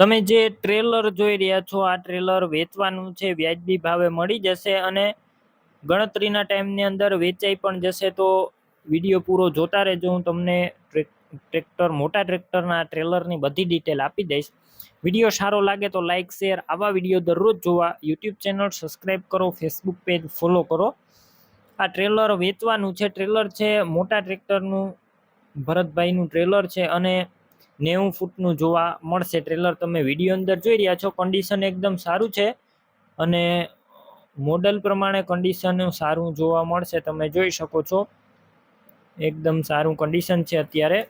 તમે જે ટ્રેલર જોઈ રહ્યા છો, આ ટ્રેલર વેચવાનું છે, વ્યાજબી ભાવે મળી જશે અને ગણતરીના ટાઈમની અંદર વેચાઈ પણ જશે, તો વીડિયો પૂરો જોતા રહેજો. હું તમને ટ્રેક- ટ્રેક્ટર, મોટા ટ્રેક્ટરના ટ્રેલરની બધી ડિટેલ આપી દઈશ. વીડિયો સારો લાગે તો લાઇક શેર આવા વીડિયો દરરોજ જોવા. યુટ્યુબ ચેનલ સબસ્ક્રાઈબ કરો ફેસબુક પેજ ફોલો કરો. આ ટ્રેલર વેચવાનું છે ટ્રેલર છે, મોટા ટ્રેક્ટરનું, ભરતભાઈનું ટ્રેલર છે અને નેવું ફૂટનું જોવા મળશે. ટ્રેલર તમે વીડિયો અંદર જોઈ રહ્યા છો. કન્ડિશન એકદમ સારું છે અને મોડલ પ્રમાણે કન્ડિશન સારું જોવા મળશે. તમે જોઈ શકો છો. એકદમ સારું કન્ડિશન છે અત્યારે.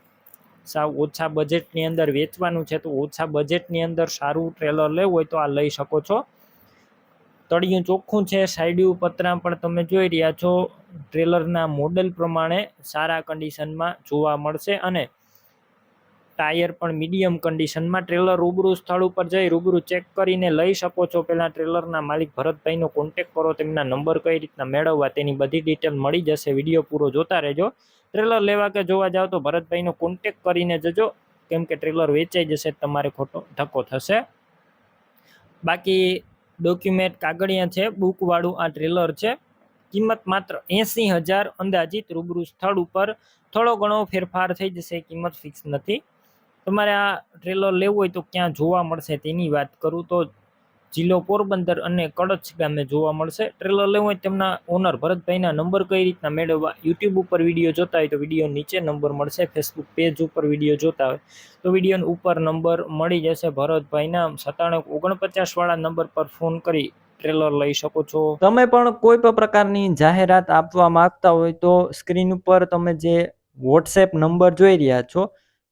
સાવ ઓછા બજેટની અંદર વેચવાનું છે તો ઓછા બજેટની અંદર સારું ટ્રેલર લેવું હોય તો આ લઈ શકો છો. તળિયું ચોખ્ખું છે. સાઈડિયું પતરા પણ તમે જોઈ રહ્યા છો. ટ્રેલરના મોડલ પ્રમાણે સારા કન્ડિશનમાં જોવા મળશે અને ટાયર પણ મીડિયમ કન્ડિશનમાં ટ્રેલર રૂબરૂ સ્થળ ઉપર જઈ રૂબરૂ ચેક કરીને લઈ શકો છો. પહેલાં ટ્રેલરના માલિક ભરતભાઈનો કોન્ટેક કરો, તેમના નંબર કઈ રીતના મેળવવા, તેની બધી ડિટેલ મળી જશે. વીડિયો પૂરો જોતા રહેજો. ટ્રેલર લેવા કે જોવા જાવ તો ભરતભાઈનો કોન્ટેક કરીને જજો. કેમ કે ટ્રેલર વેચાઈ જશે, તમારે ખોટો ધક્કો થશે. બાકી ડોક્યુમેન્ટ કાગળિયા છે બુકવાળું આ ટ્રેલર છે. કિંમત માત્ર એંસી હજાર અંદાજિત રૂબરૂ સ્થળ ઉપર થોડો ઘણો ફેરફાર થઈ જશે, કિંમત ફિક્સ નથી. તમારે આ ટ્રેલર લેવું હોય તો ક્યાં જોવા મળશે તેની વાત કરું તો જિલ્લો પોરબંદર અને કડછ ગામે જોવા મળશે. ટ્રેલર લેવું હોય તેમના ઓનર ભરતભાઈના નંબર કઈ રીતના મેળવવા યુટ્યુબ ઉપર વીડિયો જોતા હોય તો વીડિયો નીચે નંબર મળશે ફેસબુક પેજ ઉપર વીડિયો જોતા હોય તો વીડિયો ઉપર નંબર મળી જશે. ભરતભાઈના સત્તાણું ઓગણપચાસ વાળા નંબર પર ફોન કરી ટ્રેલર લઈ શકો છો. તમે પણ કોઈ પણ પ્રકારની જાહેરાત આપવા માંગતા હોય તો સ્ક્રીન ઉપર તમે જે વોટ્સએપ નંબર જોઈ રહ્યા છો